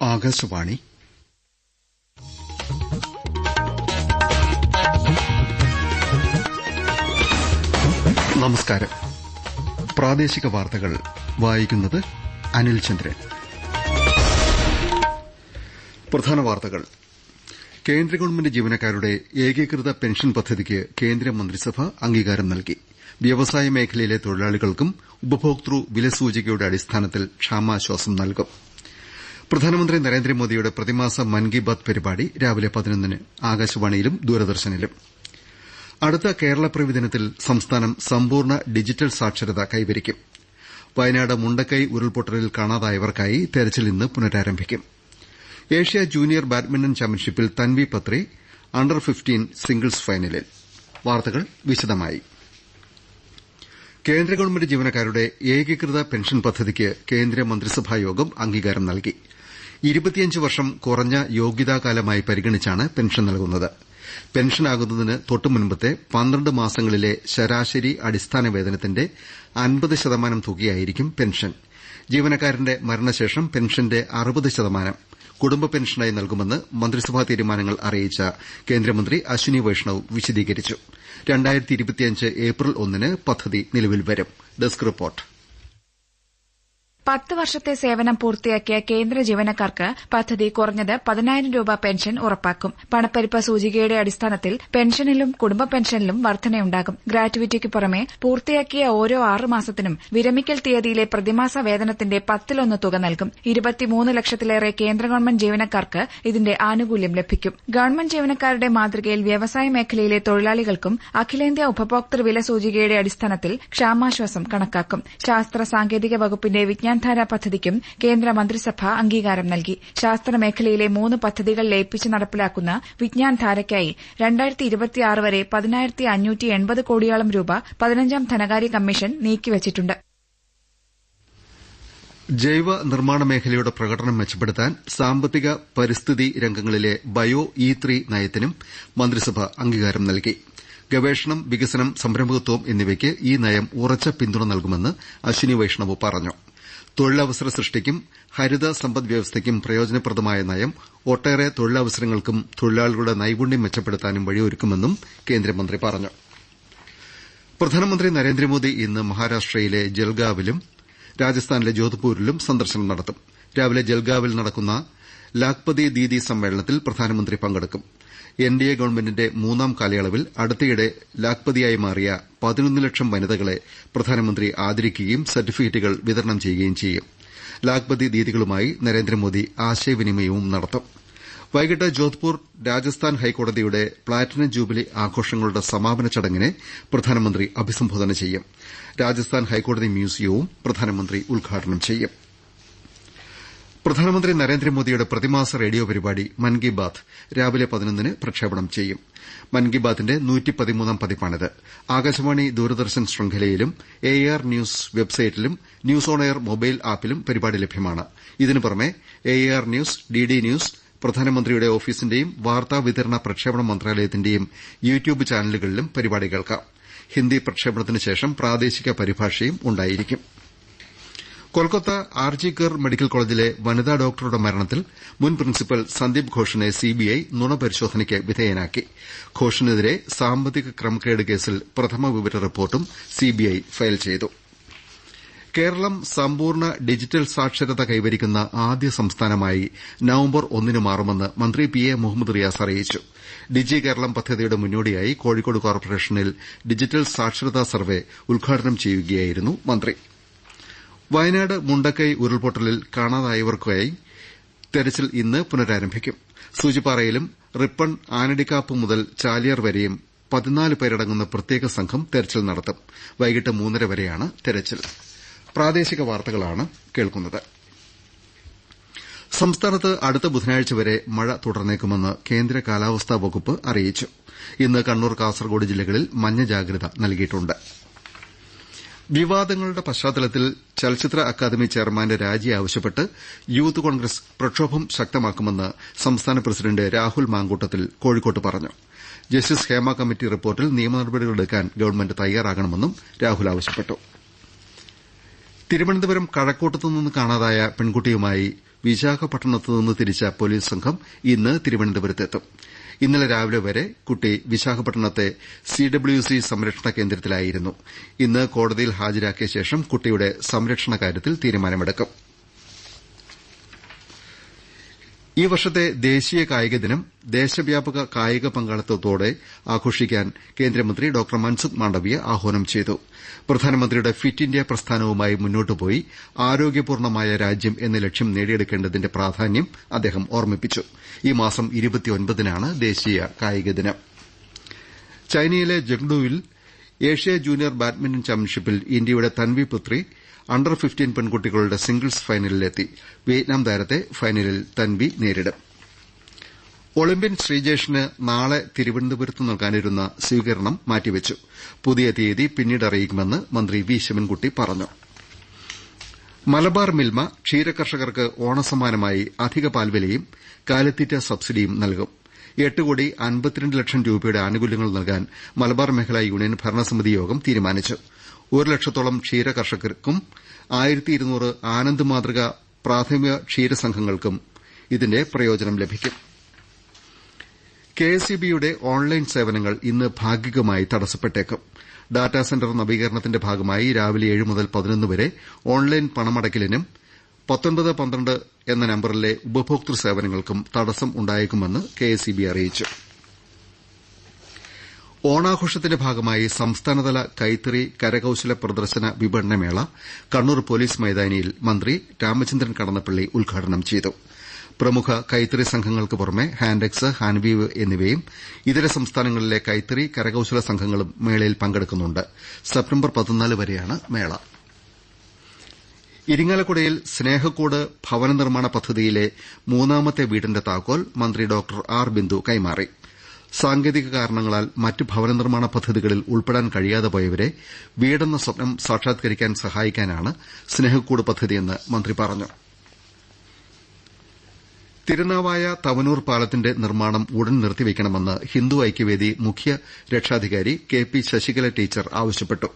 ആകാശവാണി. നമസ്കാരം. പ്രാദേശിക വാർത്തകൾ വായിക്കുന്നത് അനിൽചന്ദ്രൻ പ്രധാന വാർത്തകൾ. കേന്ദ്ര ഗവൺമെന്റ് ജീവനക്കാരുടെ ഏകീകൃത പെൻഷൻ പദ്ധതിക്ക് കേന്ദ്ര മന്ത്രിസഭ അംഗീകാരം നൽകി. വ്യവസായ മേഖലയിലെ തൊഴിലാളികൾക്കും ഉപഭോക്തൃ വിലസൂചികയുടെ അടിസ്ഥാനത്തിൽ ക്ഷാമാശ്വാസം നൽകും. പ്രധാനമന്ത്രി നരേന്ദ്രമോദിയുടെ പ്രതിമാസ മൻ കി ബാത് പരിപാടി രാവിലെ പതിനൊന്നിന് ആകാശവാണിയിലും ദൂരദർശനിലും. അടുത്ത കേരളപ്പിറവി ദിനത്തിൽ സംസ്ഥാനം സമ്പൂർണ ഡിജിറ്റൽ സാക്ഷരത കൈവരിക്കും. വയനാട് മുണ്ടക്കൈ ഉരുൾപൊട്ടലിൽ കാണാതായവർക്കായി തെരച്ചിൽ ഇന്ന് പുനരാരംഭിക്കും. ഏഷ്യ ജൂനിയർ ബാഡ്മിന്റൺ ചാമ്പ്യൻഷിപ്പിൽ Tanvi Patri under fifteen singles ഫൈനലിൽ. വാർത്തകൾ വിശദമായി. കേന്ദ്ര ഗവൺമെന്റ് ജീവനക്കാരുടെ ഏകീകൃത പെൻഷൻ പദ്ധതിക്ക് കേന്ദ്ര മന്ത്രിസഭായോഗം അംഗീകാരം നൽകി. ഇരുപത്തിയഞ്ച് വർഷം കുറഞ്ഞ യോഗ്യതാകാലമായി പരിഗണിച്ചാണ് പെൻഷൻ നൽകുന്നത്. പെൻഷനാകുന്നതിന് തൊട്ടുമുൻപത്തെ പന്ത്രണ്ട് മാസങ്ങളിലെ ശരാശരി അടിസ്ഥാന വേതനത്തിന്റെ അൻപത് ശതമാനം തുകയായിരിക്കും പെൻഷൻ. ജീവനക്കാരന്റെ മരണശേഷം പെൻഷന്റെ അറുപത് ശതമാനം. കുടുംബ പെൻഷനായി നൽകുമെന്ന് മന്ത്രിസഭാ തീരുമാനങ്ങൾ അറിയിച്ച കേന്ദ്രമന്ത്രി അശ്വിനി വൈഷ്ണവ് വിശദീകരിച്ചു. ഏപ്രിൽ ഒന്നിന് പദ്ധതി നിലവിൽ വരും. Desk report. പത്ത് വർഷത്തെ സേവനം പൂർത്തിയാക്കിയ കേന്ദ്ര ജീവനക്കാർക്ക് പദ്ധതി കുറഞ്ഞത് പതിനായിരം രൂപ പെൻഷൻ ഉറപ്പാക്കും. പണപ്പെരുപ്പ സൂചികയുടെ അടിസ്ഥാനത്തിൽ പെൻഷനിലും കുടുംബ പെൻഷനിലും വർധനയുണ്ടാകും. ഗ്രാറ്റുവിറ്റിക്ക് പുറമെ പൂർത്തിയാക്കിയ ഓരോ ആറുമാസത്തിനും വിരമിക്കൽ തീയതിയിലെ പ്രതിമാസ വേതനത്തിന്റെ പത്തിലൊന്ന് തുക നൽകും. ഇരുപത്തിമൂന്ന് ലക്ഷത്തിലേറെ കേന്ദ്ര ഗവൺമെന്റ് ജീവനക്കാർക്ക് ഇതിന്റെ ആനുകൂല്യം ലഭിക്കും. ഗവൺമെന്റ് ജീവനക്കാരുടെ മാതൃകയിൽ വ്യവസായ മേഖലയിലെ തൊഴിലാളികൾക്കും അഖിലേന്ത്യാ ഉപഭോക്തൃ വില സൂചികയുടെ അടിസ്ഥാനത്തിൽ ക്ഷാമാശ്വാസം കണക്കാക്കും. ശാസ്ത്ര സാങ്കേതിക വകുപ്പിന്റെ വിജ്ഞാൻ ധാര പദ്ധതിക്കും കേന്ദ്ര മന്ത്രിസഭ അംഗീകാരം നൽകി. ശാസ്ത്രമേഖലയിലെ മൂന്ന് പദ്ധതികൾ ലയിപ്പിച്ച് നടപ്പിലാക്കുന്ന വിജ്ഞാൻ ധാരയ്ക്കായി വരെ പതിനായിരത്തി അഞ്ഞൂറ്റി എൺപത് കോടിയോളം രൂപ പതിനഞ്ചാം ധനകാര്യ കമ്മീഷൻ നീക്കിവച്ചിട്ടുണ്ട് ജൈവ നിർമ്മാണ മേഖലയുടെ പ്രകടനം മെച്ചപ്പെടുത്താൻ സാമ്പത്തിക പരിസ്ഥിതി രംഗങ്ങളിലെ ബയോ ഇ ത്രീ നയത്തിനും മന്ത്രിസഭ അംഗീകാരം നൽകി. ഗവേഷണം വികസനം സംരംഭകത്വം എന്നിവയ്ക്ക് ഈ നയം ഉറച്ച പിന്തുണ നൽകുമെന്ന് അശ്വിനി വൈഷ്ണവ് പറഞ്ഞു. തൊഴിലവസര സൃഷ്ടിക്കും ഹരിത സമ്പദ് വ്യവസ്ഥയ്ക്കും പ്രയോജനപ്രദമായ നയം ഒട്ടേറെ തൊഴിലവസരങ്ങൾക്കും തൊഴിലാളികളുടെ നൈപുണ്യം മെച്ചപ്പെടുത്താനും വഴിയൊരുക്കുമെന്നും കേന്ദ്രമന്ത്രി പറഞ്ഞു. പ്രധാനമന്ത്രി നരേന്ദ്രമോദി ഇന്ന് മഹാരാഷ്ട്രയിലെ ജൽഗാവിലും രാജസ്ഥാനിലെ ജോധ്പൂരിലും സന്ദർശനം നടത്തും. രാവിലെ ജൽഗാവിൽ നടക്കുന്ന ലാഖ്പതി ദീദി സമ്മേളനത്തിൽ പ്രധാനമന്ത്രി പങ്കെടുക്കും. എൻഡിഎ ഗവൺമെന്റിന്റെ മൂന്നാം കാലയളവിൽ അടുത്തിടെ ലാഖ്പതിയായി മാറിയ പതിനൊന്ന് ലക്ഷം വനിതകളെ പ്രധാനമന്ത്രി ആദരിക്കുകയും സർട്ടിഫിക്കറ്റുകൾ വിതരണം ചെയ്യുകയും ചെയ്യും. ലാഖ്പതി ദീദികളുമായി നരേന്ദ്രമോദി ആശയവിനിമയവും നടത്തും. വൈകിട്ട് ജോധ്പൂർ രാജസ്ഥാൻ ഹൈക്കോടതിയുടെ പ്ലാറ്റിനം ജൂബിലി ആഘോഷങ്ങളുടെ സമാപന ചടങ്ങിനെ പ്രധാനമന്ത്രി അഭിസംബോധന ചെയ്യും. രാജസ്ഥാൻ ഹൈക്കോടതി മ്യൂസിയവും പ്രധാനമന്ത്രി ഉദ്ഘാടനം ചെയ്യും. പ്രധാനമന്ത്രി നരേന്ദ്രമോദിയുടെ പ്രതിമാസ റേഡിയോ പരിപാടി മൻ കി ബാത് രാവിലെ പതിനൊന്നിന് പ്രക്ഷേപണം ചെയ്യും. മൻ കി പതിപ്പാണിത്. ആകാശവാണി ദൂരദർശൻ ശൃംഖലയിലും എ ആർ ന്യൂസ് വെബ്സൈറ്റിലും ന്യൂസ് ഓൺ എയർ മൊബൈൽ ആപ്പിലും പരിപാടി ലഭ്യമാണ്. ഇതിനു പുറമെ A R news D D news പ്രധാനമന്ത്രിയുടെ ഓഫീസിന്റെയും വാർത്താ വിതരണ പ്രക്ഷേപണ മന്ത്രാലയത്തിന്റെയും യൂട്യൂബ് ചാനലുകളിലും പരിപാടി കേൾക്കാം. ഹിന്ദി പ്രക്ഷേപണത്തിന് ശേഷം പ്രാദേശിക പരിഭാഷയും ഉണ്ടായിരിക്കും. കൊൽക്കത്ത ആർജികർ മെഡിക്കൽ കോളേജിലെ വനിതാ ഡോക്ടറുടെ മരണത്തിൽ മുൻ പ്രിൻസിപ്പൽ സന്ദീപ് ഘോഷിനെ സിബിഐ നുണ പരിശോധനയ്ക്ക് വിധേയനാക്കി. ഘോഷിനെതിരെ സാമ്പത്തിക ക്രമക്കേട് കേസിൽ പ്രഥമ വിവര റിപ്പോർട്ടും സിബിഐ ഫയൽ ചെയ്തു. കേരളം സമ്പൂർണ ഡിജിറ്റൽ സാക്ഷരത കൈവരിക്കുന്ന ആദ്യ സംസ്ഥാനമായി നവംബർ ഒന്നിന് മാറുമെന്ന് മന്ത്രി പി എ മുഹമ്മദ് റിയാസ് അറിയിച്ചു. ഡിജി കേരളം പദ്ധതിയുടെ മുന്നോടിയായി കോഴിക്കോട് കോർപ്പറേഷനിൽ ഡിജിറ്റൽ സാക്ഷരതാ സർവേ ഉദ്ഘാടനം ചെയ്യുകയായിരുന്നു മന്ത്രി. വയനാട് മുണ്ടക്കൈ ഉരുൾപൊട്ടലിൽ കാണാതായവർക്കായി തെരച്ചിൽ ഇന്ന് പുനരാരംഭിക്കും. സൂചിപ്പാറയിലും റിപ്പൺ ആനടിക്കാപ്പ് മുതൽ ചാലിയർ വരെയും പതിനാല് പേരടങ്ങുന്ന പ്രത്യേക സംഘം തെരച്ചിൽ നടത്തും. വൈകിട്ട് മൂന്നര വരെയാണ് തെരച്ചിൽ. സംസ്ഥാനത്ത് അടുത്ത ബുധനാഴ്ച വരെ മഴ തുടർന്നേക്കുമെന്ന് കേന്ദ്ര കാലാവസ്ഥാ വകുപ്പ് അറിയിച്ചു. ഇന്ന് കണ്ണൂർ കാസർകോട് ജില്ലകളിൽ മഞ്ഞ ജാഗ്രത നൽകിയിട്ടുണ്ട്. വിവാദങ്ങളുടെ പശ്ചാത്തലത്തിൽ ചലച്ചിത്ര അക്കാദമി ചെയർമാന്റെ രാജി ആവശ്യപ്പെട്ട് യൂത്ത് കോൺഗ്രസ് പ്രക്ഷോഭം ശക്തമാക്കുമെന്ന് സംസ്ഥാന പ്രസിഡന്റ് രാഹുൽ മാങ്കൂട്ടത്തിൽ കോഴിക്കോട്ട് പറഞ്ഞു. ജസ്റ്റിസ് ഹേമ കമ്മിറ്റി റിപ്പോർട്ടിൽ നിയമനടപടികളെടുക്കാൻ ഗവൺമെന്റ് തയ്യാറാകണമെന്നും രാഹുൽ ആവശ്യപ്പെട്ടു. തിരുവനന്തപുരം കഴക്കൂട്ടത്തുനിന്ന് കാണാതായ പെൺകുട്ടിയുമായി വിശാഖപട്ടണത്തുനിന്ന് തിരിച്ച പോലീസ് സംഘം ഇന്ന് തിരുവനന്തപുരത്തെത്തും. ഇന്നലെ രാവിലെ വരെ കുട്ടി വിശാഖപട്ടണത്തെ സിഡബ്ല്യുസി സംരക്ഷണ കേന്ദ്രത്തിലായിരുന്നു. ഇന്ന് കോടതിയിൽ ഹാജരാക്കിയ ശേഷം കുട്ടിയുടെ സംരക്ഷണ കാര്യത്തിൽ തീരുമാനമെടുക്കും. ഈ വർഷത്തെ ദേശീയ കായിക ദിനം ദേശവ്യാപക കായിക പങ്കാളിത്തത്തോടെ ആഘോഷിക്കാൻ കേന്ദ്രമന്ത്രി ഡോക്ടർ മൻസുഖ് മാണ്ഡവ്യ ആഹ്വാനം ചെയ്തു. പ്രധാനമന്ത്രിയുടെ ഫിറ്റ് ഇന്ത്യ പ്രസ്ഥാനവുമായി മുന്നോട്ടുപോയി ആരോഗ്യപൂർണമായ രാജ്യം എന്ന ലക്ഷ്യം നേടിയെടുക്കേണ്ടതിന്റെ പ്രാധാന്യം അദ്ദേഹം ഓർമ്മിപ്പിച്ചു. ഈ മാസം നാണ് ദേശീയ കായിക ദിനം. ചൈനയിലെ ജംഗ്ഡുവിൽ ഏഷ്യ ജൂനിയർ ബാഡ്മിന്റൺ ചാമ്പ്യൻഷിപ്പിൽ ഇന്ത്യയുടെ തൻവി പുത്രി അണ്ടർ ഫിഫ്റ്റീൻ പെൺകുട്ടികളുടെ സിംഗിൾസ് ഫൈനലിലെത്തി വിയറ്റ്നാം താരത്തെ ഫൈനലിൽ തൻവി നേരിടും. ഒളിമ്പ്യൻ ശ്രീജേഷിന് നാളെ തിരുവനന്തപുരത്ത് നൽകാനിരുന്ന സ്വീകരണം മാറ്റിവെച്ചു. പുതിയ തീയതി പിന്നീട് അറിയിക്കുമെന്ന് മന്ത്രി വി. ശിവൻകുട്ടി പറഞ്ഞു. മലബാർ മിൽമ ക്ഷീരകർഷകർക്ക് ഓണസമ്മാനമായി അധിക പാൽവിലയും കാലിത്തീറ്റ സബ്സിഡിയും നൽകും. എട്ട് കോടി അൻപത്തിരണ്ട് ലക്ഷം രൂപയുടെ ആനുകൂല്യങ്ങൾ നൽകാൻ മലബാർ മേഖലാ യൂണിയൻ ഭരണസമിതി യോഗം തീരുമാനിച്ചു. ഒരു ലക്ഷത്തോളം ക്ഷീര കർഷകർക്കും ആയിരത്തി ഇരുന്നൂറ് ആനന്ദ് മാതൃക പ്രാഥമിക ക്ഷീര സംഘങ്ങൾക്കും ഇതിന്റെ പ്രയോജനം ലഭിക്കും. കെഎസ്ഇബിയുടെ ഓൺലൈൻ സേവനങ്ങൾ ഇന്ന് ഭാഗികമായി തടസ്സപ്പെട്ടേക്കും. ഡാറ്റാ സെന്റർ നവീകരണത്തിന്റെ ഭാഗമായി രാവിലെ ഏഴ് മുതൽ പതിനൊന്ന് വരെ ഓൺലൈൻ പണമടയ്ക്കലിനും പത്തൊൻപത് പന്ത്രണ്ട് എന്ന നമ്പറിലെ ഉപഭോക്തൃ സേവനങ്ങൾക്കും തടസ്സം ഉണ്ടായേക്കുമെന്ന് കെഎസ്ഇബി അറിയിച്ചു. ഓണാഘോഷത്തിന്റെ ഭാഗമായി സംസ്ഥാനതല കൈത്തറി കരകൌശല പ്രദർശന വിപണനമേള കണ്ണൂർ പോലീസ് മൈതാനിയിൽ മന്ത്രി രാമചന്ദ്രൻ കടന്നപ്പള്ളി ഉദ്ഘാടനം ചെയ്തു. പ്രമുഖ കൈത്തറി സംഘങ്ങൾക്ക് പുറമെ ഹാൻഡെക്സ് ഹാൻവീവ് എന്നിവയും ഇതര സംസ്ഥാനങ്ങളിലെ കൈത്തറി കരകൌശല സംഘങ്ങളും മേളയിൽ പങ്കെടുക്കുന്നുണ്ട്. സെപ്റ്റംബർ വരെയാണ് മേള. ഇരിങ്ങാലക്കുടയിൽ സ്നേഹക്കൂട് ഭവന നിർമ്മാണ പദ്ധതിയിലെ മൂന്നാമത്തെ വീടിന്റെ താക്കോൽ മന്ത്രി ഡോക്ടർ ആർ ബിന്ദു കൈമാറി. സാങ്കേതിക കാരണങ്ങളാൽ മറ്റ് ഭവന നിർമ്മാണ പദ്ധതികളിൽ ഉൾപ്പെടാൻ കഴിയാതെ പോയവരെ വീടെന്ന സ്വപ്നം സാക്ഷാത്കരിക്കാൻ സഹായിക്കാനാണ് സ്നേഹക്കൂട് പദ്ധതിയെന്ന് മന്ത്രി പറഞ്ഞു. തിരുനാവായ തവനൂർ പാലത്തിന്റെ നിർമ്മാണം ഉടൻ നിർത്തിവെക്കണമെന്ന് ഹിന്ദു ഐക്യവേദി മുഖ്യ രക്ഷാധികാരി കെ പി ശശികല ടീച്ചർ ആവശ്യപ്പെട്ടു.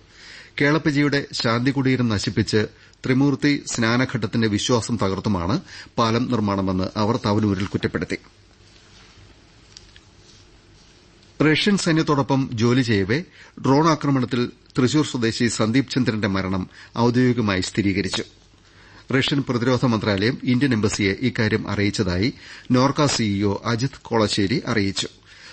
കേളപ്പജിയുടെ ശാന്തികുടീരം നശിപ്പിച്ച് ത്രിമൂർത്തി സ്നാനഘട്ടത്തിന്റെ വിശ്വാസം തകർത്തുമാണ് പാലം നിർമ്മാണമെന്ന് അവർ തവനൂരിൽ കുറ്റപ്പെടുത്തി. റഷ്യൻ സൈന്യത്തോടൊപ്പം ജോലി ചെയ്യവെ ഡ്രോൺ ആക്രമണത്തിൽ തൃശൂർ സ്വദേശി സന്ദീപ് ചന്ദ്രന്റെ മരണം ഔദ്യോഗികമായി സ്ഥിരീകരിച്ചു. റഷ്യൻ പ്രതിരോധ മന്ത്രാലയം ഇന്ത്യൻ എംബസിയെ ഇക്കാര്യം അറിയിച്ചതായി നോർക്ക സിഇഒ അജിത് കോളശ്ശേരി അറിയിച്ചു.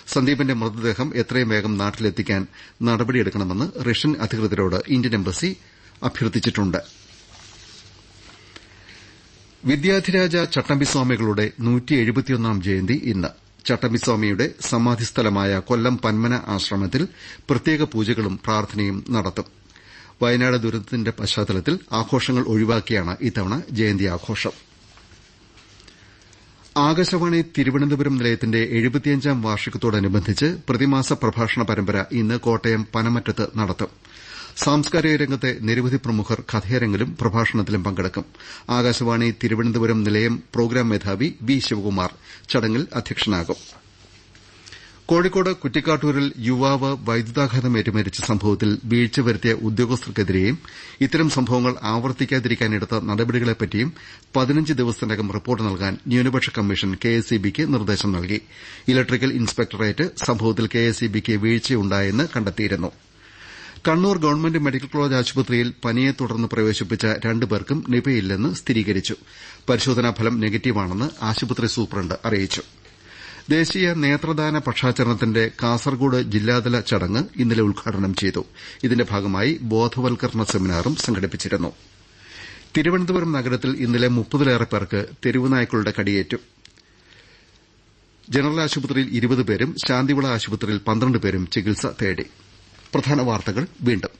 സന്ദീപിന്റെ മൃതദേഹം എത്രയും വേഗം നാട്ടിലെത്തിക്കാൻ നടപടിയെടുക്കണമെന്ന് റഷ്യൻ അധികൃതരോട് ഇന്ത്യൻ എംബസി അഭ്യർത്ഥിച്ചിട്ടുണ്ട്. വിദ്യാധിരാജ ചട്ടമ്പിസ്വാമികളുടെ ജയന്തി ഇന്ന്. ചട്ടമ്പിസ്വാമിയുടെ സമാധിസ്ഥലമായ കൊല്ലം പന്മന ആശ്രമത്തിൽ പ്രത്യേക പൂജകളും പ്രാർത്ഥനയും നടത്തും. വയനാട് ദുരന്തത്തിന്റെ പശ്ചാത്തലത്തിൽ ആഘോഷങ്ങൾ ഒഴിവാക്കിയാണ് ഇത്തവണ ജയന്തി ആഘോഷം. ആകാശവാണി തിരുവനന്തപുരം നിലയത്തിന്റെ എഴുപത്തിയഞ്ചാം വാർഷികത്തോടനുബന്ധിച്ച് പ്രതിമാസ പ്രഭാഷണ പരമ്പര ഇന്ന് കോട്ടയം പനമറ്റത്ത് നടത്തും. സാംസ്കാരിക രംഗത്തെ നിരവധി പ്രമുഖർ കഥയരങ്ങിലും പ്രഭാഷണത്തിലും പങ്കെടുക്കും. ആകാശവാണി തിരുവനന്തപുരം നിലയം പ്രോഗ്രാം മേധാവി വി ശിവകുമാർ ചടങ്ങിൽ അധ്യക്ഷനാകും. കോഴിക്കോട് കുറ്റിക്കാട്ടൂരിൽ യുവാവ് വൈദ്യുതാഘാതമേറ്റ് മരിച്ച സംഭവത്തിൽ വീഴ്ച വരുത്തിയ ഉദ്യോഗസ്ഥർക്കെതിരെയും ഇത്തരം സംഭവങ്ങൾ ആവർത്തിക്കാതിരിക്കാനെടുത്ത നടപടികളെപ്പറ്റിയും പതിനഞ്ച് ദിവസത്തിനകം റിപ്പോർട്ട് നൽകാൻ ന്യൂനപക്ഷ കമ്മീഷൻ കെഎസ്ഇബിക്ക് നിർദ്ദേശം നൽകി. ഇലക്ട്രിക്കൽ ഇൻസ്പെക്ടറേറ്റ് സംഭവത്തിൽ കെഎസ്ഇബിക്ക് വീഴ്ചയുണ്ടായെന്ന് കണ്ടെത്തിയിരുന്നു. കണ്ണൂർ ഗവൺമെന്റ് മെഡിക്കൽ കോളേജ് ആശുപത്രിയിൽ പനിയെ തുടർന്ന് പ്രവേശിപ്പിച്ച രണ്ടുപേർക്കും നിപയില്ലെന്ന് സ്ഥിരീകരിച്ചു. പരിശോധനാ ഫലം നെഗറ്റീവാണെന്ന് ആശുപത്രി സൂപ്രണ്ട് അറിയിച്ചു. ദേശീയ നേത്രദാന പക്ഷാചരണത്തിന്റെ കാസർകോട് ജില്ലാതല ചടങ്ങ് ഇന്നലെ ഉദ്ഘാടനം ചെയ്തു. ഇതിന്റെ ഭാഗമായി ബോധവൽക്കരണ സെമിനാറും സംഘടിപ്പിച്ചിരുന്നു. തിരുവനന്തപുരം നഗരത്തിൽ ഇന്നലെ മുപ്പതിലേറെ പേർക്ക് തെരുവുനായ്ക്കളുടെ കടിയേറ്റു. ജനറൽ ആശുപത്രിയിൽ ഇരുപത് പേരും ശാന്തിവിള ആശുപത്രിയിൽ പന്ത്രണ്ട് പേരും ചികിത്സ തേടി. പ്രധാന വാർത്തകൾ വീണ്ടും.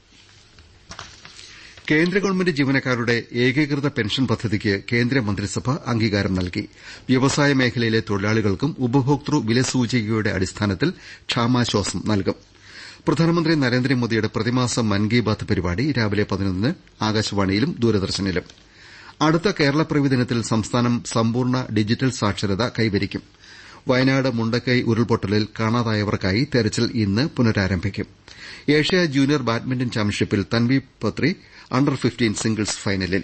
കേന്ദ്ര ഗവൺമെന്റ് ജീവനക്കാരുടെ ഏകീകൃത പെൻഷൻ പദ്ധതിക്ക് കേന്ദ്ര മന്ത്രിസഭ അംഗീകാരം നൽകി. വ്യവസായ മേഖലയിലെ തൊഴിലാളികൾക്കും ഉപഭോക്തൃ വിലസൂചികയുടെ അടിസ്ഥാനത്തിൽ ക്ഷാമാശ്വാസം നൽകും. പ്രധാനമന്ത്രി നരേന്ദ്രമോദിയുടെ പ്രതിമാസ മൻ കി ബാത്ത് പരിപാടി രാവിലെ പതിനൊന്നിന് ആകാശവാണിയിലും ദൂരദർശനിലും. അടുത്ത കേരളപ്പിറവി ദിനത്തിൽ സംസ്ഥാനം സമ്പൂർണ ഡിജിറ്റൽ സാക്ഷരത കൈവരിക്കും. വയനാട് മുണ്ടക്കൈ ഉരുൾപൊട്ടലിൽ കാണാതായവർക്കായി തെരച്ചിൽ ഇന്ന് പുനരാരംഭിക്കും. ഏഷ്യ ജൂനിയർ ബാഡ്മിന്റൺ ചാമ്പ്യൻഷിപ്പിൽ Tanvi Patri under fifteen singles ഫൈനലിൽ.